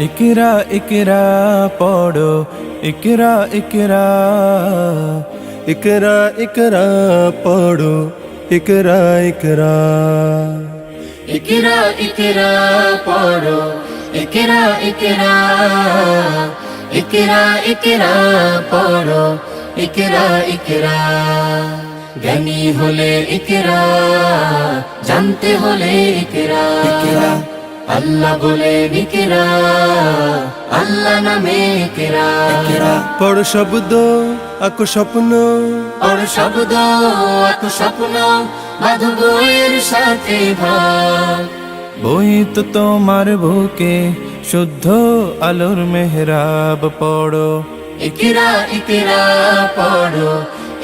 ইকরা ইকরা পড়ো। ইকরা ইকরা ইকরা ইকরা, পড়ো। ইকরা ইকরা ইকরা ইকরা, পড়ো। ইকরা ইকরা ইকরা ইকরা পড়ো। ইকরা ইকরা। জ্ঞানী হলে ইকরা জানতে হলে ইকরা। আল্লাহ বলে ইকরা আল্লাহ নামে ইকরা। পড় শব্দ আকু স্বপ্ন। পড় শব্দ এক স্বপ্ন বাধু বইয়ের সাথে ভাব বই তো তোমার বুকে শুদ্ধ আলোর মেহরাব পড়ো। ইকরা ইকরা পড়ো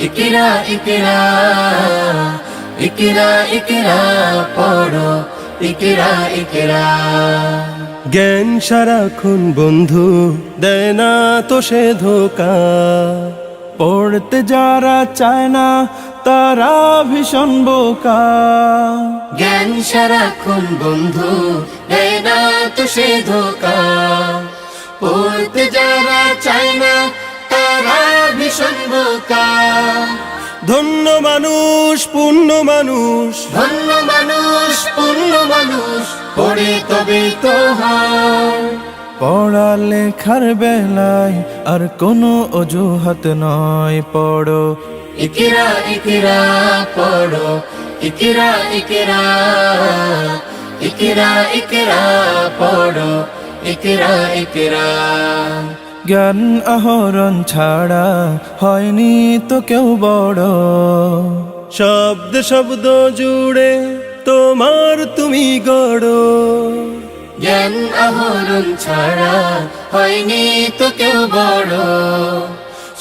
ইকরা ইকরা ইকরা ইকরা পড়ো ইকরা ইকরা। জ্ঞান সারাক্ষণ বন্ধু দেয় না তো সে ধোকা। পড়তে যারা চায় না তারা ভীষণ বোকা। সারাক্ষণ বন্ধু দেয় না তো সে ধোকা। পড়তে যারা চায় না তারা ভীষণ বোকা। ধন্য মানুষ পূর্ণ মানুষ। ধন্য মানুষ পূর্ণ মানুষ পড়ে তবে তো হয়। পড়া লেখার বেলায় আর কোনো অজুহাত নয় পড়ো। ইকিরা ইকিরা পড়ো। ইকিরা ইকিরা ইকিরা ইকিরা পড়ো। ইকিরা ইকিরা। জ্ঞান আহরণ ছাড়া হয়নি তো কেউ বড়। শব্দ শব্দ জুড়ে তোমার তুমি গড়। জ্ঞান আহরণ ছাড়া হয়নি তো কেউ বড়।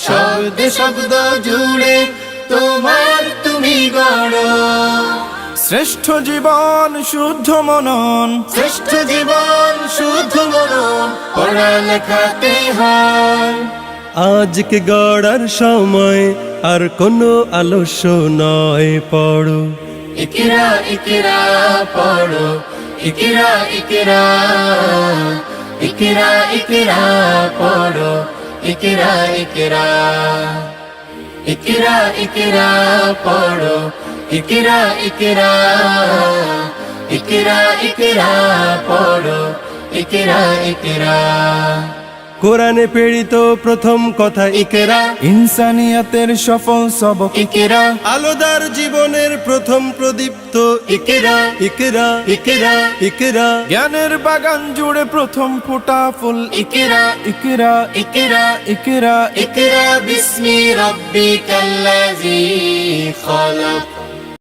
শব্দ শব্দ জুড়ে তোমার তুমি গড়। শ্রেষ্ঠ জীবন শুদ্ধ মনন। শ্রেষ্ঠ জীবন শুদ্ধ মনন পড়ালেখাতে হয় আজকে গড়ার সময় আর কোনো আলস্য নয় পড়ো। ইকিরা ইকিরা পড়ো। ইকিরা ইকিরা ইকিরা ইকিরা পড়ো ইকিরা ইকিরা ইকিরা ইকিরা পড়ো ইকিরা ইকিরা ইকিরা ইকিরা পড়ো ইকিরা ইকিরা কোরআনে পীড়িত প্রথম কথা ইকেরা। ইনসানিয়াতের সফল সবক ইকেরা। আলোদার জীবনের প্রথম প্রদীপ্ত ইকেরা। ইকেরা ইকেরা ইকেরা। জ্ঞানের বাগান জুড়ে প্রথম ফোটা ফুল ইকেরা ইকেরা ইকেরা ইকেরা। ইকেরা বিসমি রাব্বিকাল্লাযী খালাক।